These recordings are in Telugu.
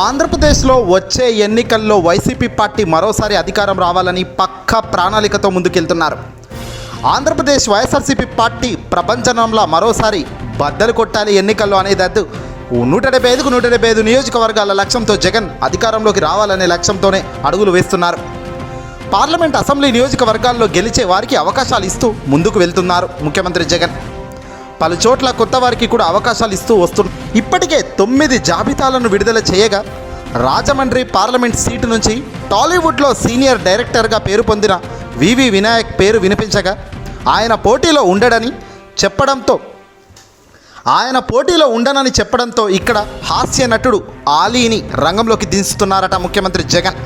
ఆంధ్రప్రదేశ్లో వచ్చే ఎన్నికల్లో వైసీపీ పార్టీ మరోసారి అధికారం రావాలని పక్క ప్రణాళికతో ముందుకెళ్తున్నారు. ఆంధ్రప్రదేశ్ వైఎస్ఆర్సీపీ పార్టీ ప్రపంచంలో మరోసారి బద్దలు కొట్టాలి ఎన్నికల్లో అనేదద్దు నూట డెబ్బై ఐదుకు నూట డెబ్బై ఐదు నియోజకవర్గాల లక్ష్యంతో జగన్ అధికారంలోకి రావాలనే లక్ష్యంతోనే అడుగులు వేస్తున్నారు. పార్లమెంట్ అసెంబ్లీ నియోజకవర్గాల్లో గెలిచే వారికి అవకాశాలు ఇస్తూ ముందుకు వెళ్తున్నారు ముఖ్యమంత్రి జగన్. పలు చోట్ల కొత్త వారికి కూడా అవకాశాలు ఇస్తూ వస్తున్నారు ఇప్పటికే తొమ్మిది జాబితాలను విడుదల చేయగా రాజమండ్రి పార్లమెంట్ సీటు నుంచి టాలీవుడ్లో సీనియర్ డైరెక్టర్గా పేరు పొందిన వివి వినాయక్ పేరు వినిపించగా ఆయన పోటీలో ఉండడని చెప్పడంతో ఆయన పోటీలో ఉండనని చెప్పడంతో ఇక్కడ హాస్య నటుడు ఆలీని రంగంలోకి దించుతున్నారట ముఖ్యమంత్రి జగన్.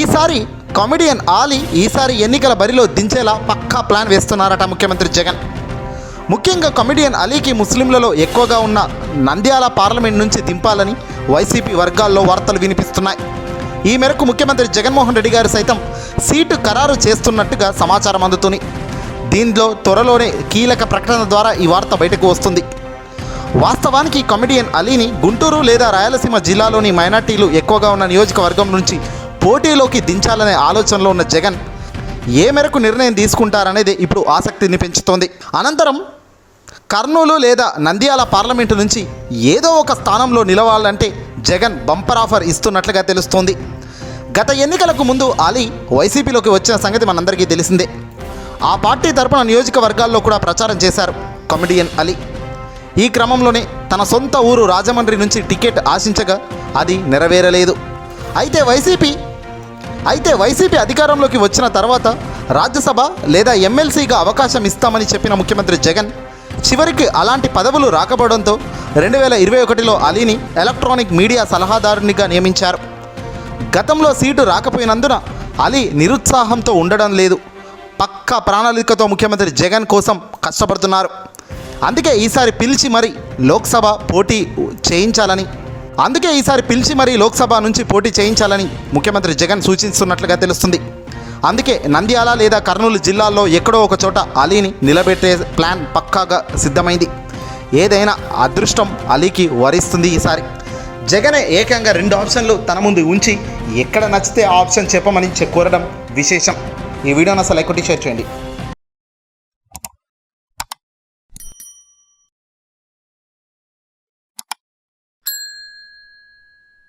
ఈసారి కామెడియన్ ఆలీ ఈసారి ఎన్నికల బరిలో దించేలా పక్కా ప్లాన్ వేస్తున్నారట ముఖ్యమంత్రి జగన్. ముఖ్యంగా కమెడియన్ అలీకి ముస్లింలలో ఎక్కువగా ఉన్న నంద్యాల పార్లమెంట్ నుంచి దింపాలని వైసీపీ వర్గాల్లో వార్తలు వినిపిస్తున్నాయి. ఈ మేరకు ముఖ్యమంత్రి జగన్మోహన్ రెడ్డి గారు సైతం సీటు ఖరారు చేస్తున్నట్టుగా సమాచారం అందుతుంది. దీనిలో త్వరలోనే కీలక ప్రకటన ద్వారా ఈ వార్త బయటకు వస్తుంది. వాస్తవానికి కమెడియన్ అలీని గుంటూరు లేదా రాయలసీమ జిల్లాలోని మైనార్టీలు ఎక్కువగా ఉన్న నియోజకవర్గం నుంచి పోటీలోకి దించాలనే ఆలోచనలో ఉన్న జగన్ ఏ మేరకు నిర్ణయం తీసుకుంటారనేది ఇప్పుడు ఆసక్తిని పెంచుతోంది. అనంతరం కర్నూలు లేదా నంద్యాల పార్లమెంటు నుంచి ఏదో ఒక స్థానంలో నిలవాలంటే జగన్ బంపర్ ఆఫర్ ఇస్తున్నట్లుగా తెలుస్తోంది. గత ఎన్నికలకు ముందు అలీ వైసీపీలోకి వచ్చిన సంగతి మనందరికీ తెలిసిందే. ఆ పార్టీ తరపున నియోజకవర్గాల్లో కూడా ప్రచారం చేశారు కమెడియన్ అలీ. ఈ క్రమంలోనే తన సొంత ఊరు రాజమండ్రి నుంచి టికెట్ ఆశించగా అది నెరవేరలేదు. అయితే వైసీపీ అయితే వైసీపీ అధికారంలోకి వచ్చిన తర్వాత రాజ్యసభ లేదా ఎమ్మెల్సీగా అవకాశం ఇస్తామని చెప్పిన ముఖ్యమంత్రి జగన్ చివరికి అలాంటి పదవులు రాకపోవడంతో రెండు వేల ఇరవై ఒకటిలో అలీని ఎలక్ట్రానిక్ మీడియా సలహాదారునిగా నియమించారు. గతంలో సీటు రాకపోయినందున అలీ నిరుత్సాహంతో ఉండడం లేదు. పక్కా ప్రణాళికతో ముఖ్యమంత్రి జగన్ కోసం కష్టపడుతున్నారు. అందుకే ఈసారి పిలిచి మరీ లోక్సభ పోటీ చేయించాలని. అందుకే ఈసారి పిలిచి మరీ లోక్సభ నుంచి పోటీ చేయించాలని ముఖ్యమంత్రి జగన్ సూచిస్తున్నట్లుగా తెలుస్తుంది. అందుకే నంద్యాల లేదా కర్నూలు జిల్లాల్లో ఎక్కడో ఒక చోట అలీని నిలబెట్టే ప్లాన్ పక్కాగా సిద్ధమైంది. ఏదైనా అదృష్టం అలీకి వరిస్తుంది ఈసారి. జగనే ఏకంగా రెండు ఆప్షన్లు తన ముందు ఉంచి ఎక్కడ నచ్చితే ఆ ఆప్షన్ చెప్పమని చె- కోరడం విశేషం. ఈ వీడియోని అసలు ఎక్కువ షేర్ చేయండి.